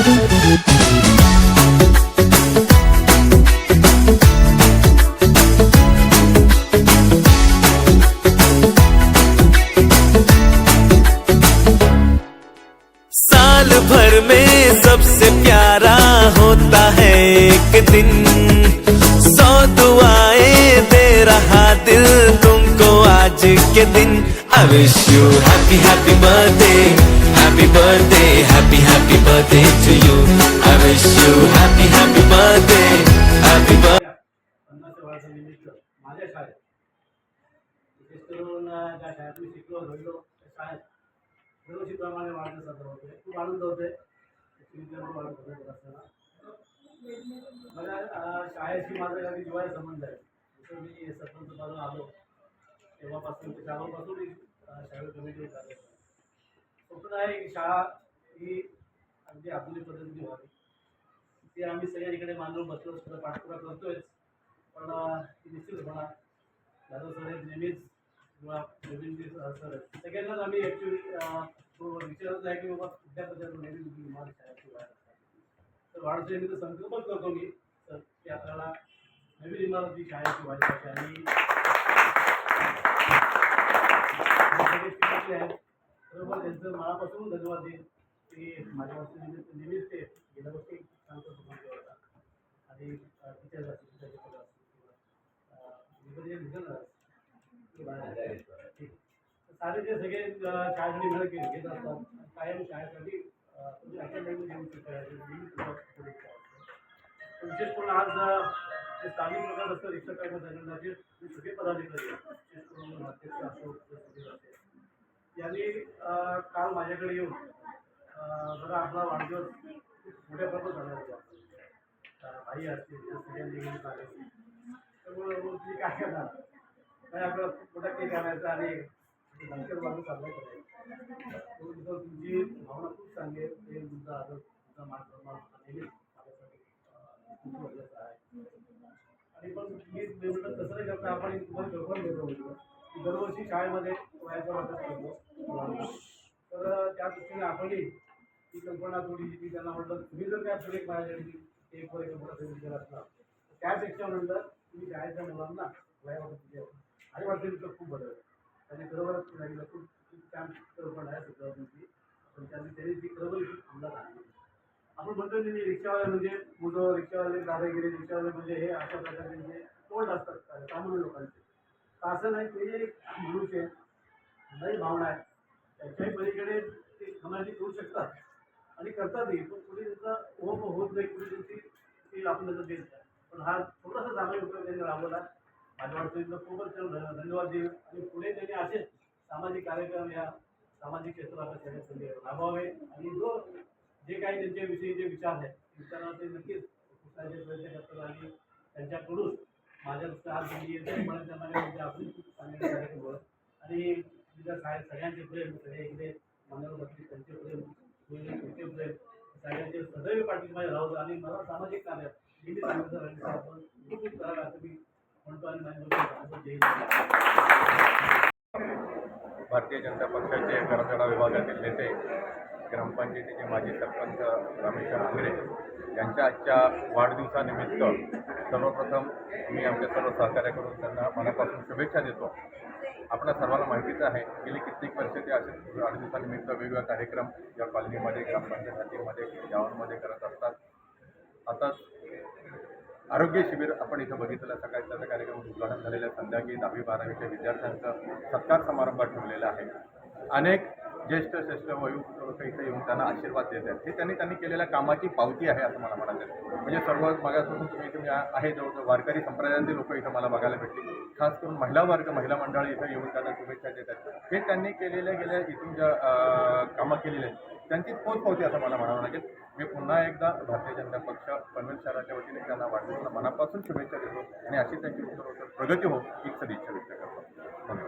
Thank you. के दिन। I wish you happy happy birthday happy birthday happy happy birthday to you I wish you happy happy birthday happy birthday माझ्या शाळेत. विशेष करून संबंध आहे. जसं मी सरपंच आलो तेव्हापासून ते शाळा मी शाळेत कमिटीवर कार्य स्वप्न आहे की शाळा ही अगदी आधुनिक पद्धतीने व्हावी. ते आम्ही सगळ्या इकडे मांडून बसलो सुद्धा पाठपुरा करतोयच. पण ती निश्चित होणार जाधव सर हे नेहमीच किंवा नवीन सर आहेत सगळ्यांनाच आम्ही ॲक्च्युली विचारत आहे की बाबा कुठल्या पद्धतीने नेहमी तुम्ही तुम्हाला शाळेची वाढ तर वाढवण्याचा संकल्पच करतो मी तर की आपल्याला नवीन इमारत ही शाळेची व्हायची आणि आहेत बरोबर त्यांचं मनापासून धन्यवाद की माझ्या वतीने नेहमीच ते गेल्या वर्षी सांगतो होता आणि टीचर्स जे ते ठीक. तर सारे जे सगळे अं, शाळेसाठी मिळत घेत असतात कायम शाळेसाठी अं, अकॅडमी विशेष करून आज जे स्थानिक प्रकार असतं रिक्षा कर्मचाऱ्यांचे जे सगळे पदाधिकारी आहेत, असो यांनी काल माझ्याकडे येऊन जरा आपला वाढदिवस मोठ्या प्रमाणात झाला होता. अं, भाई असतील या सगळ्यांनी घेऊन आले त्यामुळे मग तुम्ही काय करणार? काय आपलं मोठा केक आणायचा आणि लंकर बांधून साजरा करायचा? तुमची भावना खूप चांगली आहे. ते तुमचा आदर तुमचा मान सन्मान नेहमीच आणि पण मी मी म्हटलं तसं नाही करता. आपण तुम्हाला कल्पना देतो म्हटलं की दरवर्षी शाळेमध्ये वयाचा वाटप करतो मुलांना. तर त्या दृष्टीने आपणही ती कल्पना थोडी मी त्यांना म्हटलं तुम्ही जर काय थोडी माझ्यासाठी एक वर एक मोठा सेवन केला असला तर त्यापेक्षा म्हटलं तुम्ही शाळेच्या मुलांना वयामध्ये आणि वाटतं तिथं खूप बरं आहे. त्यांनी खरोखरच खूप खूप छान कल्पना आहे सुद्धा तुमची पण त्यांनी त्यांनी ती खरोखर अंमलात आणली. आपण म्हणतो की रिक्षावाले म्हणजे मुलं रिक्षावाले दादागिरी रिक्षावाले म्हणजे हे अशा प्रकारचे म्हणजे तोंड असतात सामान्य लोकांचे. तर असं नाही ते एक मनुष्य आहे. नाही भावना आहे. त्याच्याही पलीकडे ते समाजी करू शकतात. आणि करतातही पण कुठे त्यांचा ओप होत नाही कुठे त्यांची ती आपण देत नाही. पण हा थोडासा चांगला उपयोग त्यांनी राबवला. माझ्या वाटतं खूपच धन्यवाद देईल आणि पुढे त्यांनी असेच सामाजिक कार्यक्रम या सामाजिक क्षेत्राला सगळे संधी राबवावे. आणि जो जे काही त्यांच्याविषयी जे विचार आहेत विचारांना ते नक्कीच पुसायचे प्रयत्न करतात आणि त्यांच्याकडून माझ्या नुसतं आज दिली येते त्यांना म्हणजे आपण खूप चांगले कार्यक्रम होत आणि तिथं साहेब सगळ्यांचे प्रेम सगळे इकडे मान्यवर त्यांचे प्रेम त्यांचे प्रेम सगळ्यांचे सदैव पाठिंबा राहू आणि मला सामाजिक कार्य नेहमी सांगितलं राहील आपण खूप करायला असं मी म्हणतो आणि माझ्या भारतीय जनता पक्षाचे करंजडा विभागातील नेते ग्रामपंचायतीचे माजी सरपंच रामेश्वर आंगरे यांच्या आजच्या वाढदिवसानिमित्त सर्वप्रथम मी आमच्या सर्व सहकार्य करून त्यांना मनापासून शुभेच्छा देतो. आपल्या सर्वांना माहितीच आहे गेली कित्येक वर्ष ते असे वाढदिवसानिमित्त वेगवेगळ्या कार्यक्रम या कॉलनीमध्ये ग्रामपंचायत हातीमध्ये गावांमध्ये करत असतात. आता आरोग्य शिबिर आपण इथं बघितलं सकाळी त्याचा कार्यक्रम उद्घाटन झालेलं आहे संध्याकाळी दहावी बारावीच्या विद्यार्थ्यांचं सत्कार समारंभ ठेवलेला आहे. अनेक ज्येष्ठ श्रेष्ठ वयोवृद्ध लोक इथे येऊन त्यांना आशीर्वाद देत आहेत. हे त्यांनी त्यांनी केलेल्या कामाची पावती आहे असं मला म्हणायचं म्हणजे सर्व मागासून तुम्ही तुम्ही आहे जवळजवळ. वारकरी संप्रदायातील लोक इथं मला बघायला भेटतील. खास करून महिला वर्ग महिला मंडळ इथं येऊन त्यांना शुभेच्छा देत आहेत. हे त्यांनी केलेल्या गेल्या इथून ज्या कामं केलेली आहेत त्यांची पोच पावती असं मला म्हणावं लागेल. मी पुन्हा एकदा भारतीय जनता पक्ष पनवेल शहराच्या वतीने त्यांना वाढवून मनापासून शुभेच्छा देतो आणि अशी त्यांची प्रगती हो ही सदिच्छा व्यक्त करतो. धन्यवाद.